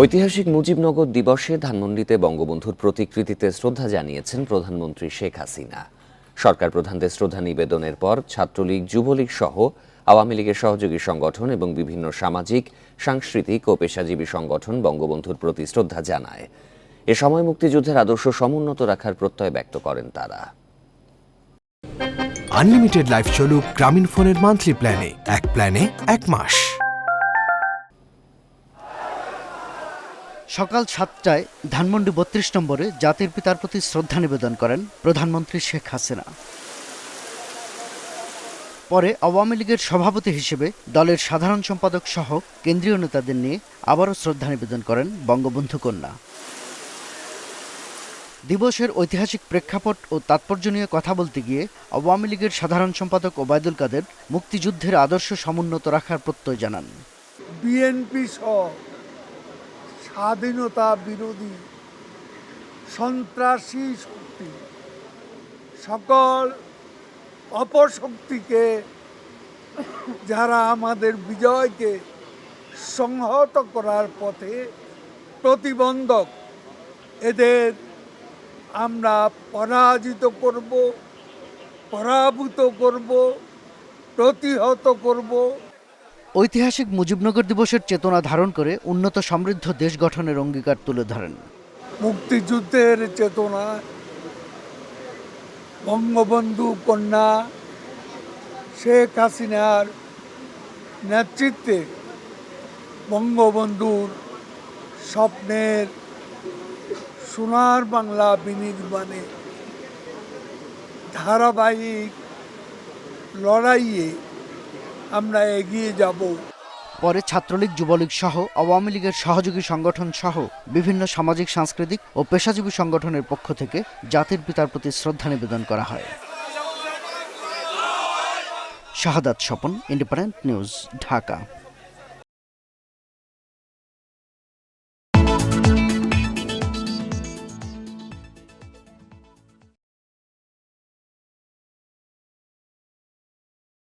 ঐতিহাসিক মুজিবনগর দিবসে ধানমন্ডিতে বঙ্গবন্ধুর প্রতিকৃতিতে শ্রদ্ধা জানিয়েছেন প্রধানমন্ত্রী শেখ হাসিনা। সরকার প্রধানদের শ্রদ্ধা নিবেদনের পর ছাত্রলীগ, যুবলীগ সহ আওয়ামী লীগের সহযোগী সংগঠন এবং বিভিন্ন সামাজিক, সাংস্কৃতিক ও পেশাজীবী সংগঠন বঙ্গবন্ধুর প্রতি শ্রদ্ধা জানায়। এ সময় মুক্তিযুদ্ধের আদর্শ সমুন্নত রাখার প্রত্যয় ব্যক্ত করেন তারা। আনলিমিটেড লাইফ চলুক গ্রামীণ ফোনের মান্থলি প্ল্যানে এক প্ল্যানে এক মাস। সকাল সাতটায় ধানমন্ডি বত্রিশ নম্বরে জাতির পিতার প্রতি শ্রদ্ধা নিবেদন করেন প্রধানমন্ত্রী শেখ হাসিনা। পরে আওয়ামী লীগের সভাপতি হিসেবে দলের সাধারণ সম্পাদক সহ কেন্দ্রীয় নেতাদের নিয়ে আবারও শ্রদ্ধা নিবেদন করেন বঙ্গবন্ধু কন্যা। দিবসের ঐতিহাসিক প্রেক্ষাপট ও তাৎপর্য নিয়ে কথা বলতে গিয়ে আওয়ামী লীগের সাধারণ সম্পাদক ওবায়দুল কাদের মুক্তিযুদ্ধের আদর্শ সমুন্নত রাখার প্রত্যয় জানান। বিএনপি সহ স্বাধীনতা বিরোধী সন্ত্রাসী শক্তি। সকল অপশক্তিকে যারা আমাদের বিজয়কে সংহত করার পথে প্রতিবন্ধক, এদের আমরা পরাজিত করব, পরাভূত করব, প্রতিহত করব। ঐতিহাসিক মুজিবনগর দিবসের চেতনা ধারণ করে উন্নত সমৃদ্ধ দেশ গঠনের অঙ্গীকার তুলে ধরেন। মুক্তিযুদ্ধের চেতনা, বঙ্গবন্ধু কন্যা শেখ হাসিনার নেতৃত্বে বঙ্গবন্ধুর স্বপ্নের সোনার বাংলা বিনির্মাণে ধারাবাহিক লড়াইয়ে আমরা এগিয়ে যাব। পরে ছাত্রলীগ, যুবলীগ সহ আওয়ামী লীগের সহযোগী সংগঠন সহ বিভিন্ন সামাজিক, সাংস্কৃতিক ও পেশাজীবী সংগঠনের পক্ষ থেকে জাতির পিতার প্রতি শ্রদ্ধা নিবেদন করা হয়। Shahadat Swapan independent news Dhaka.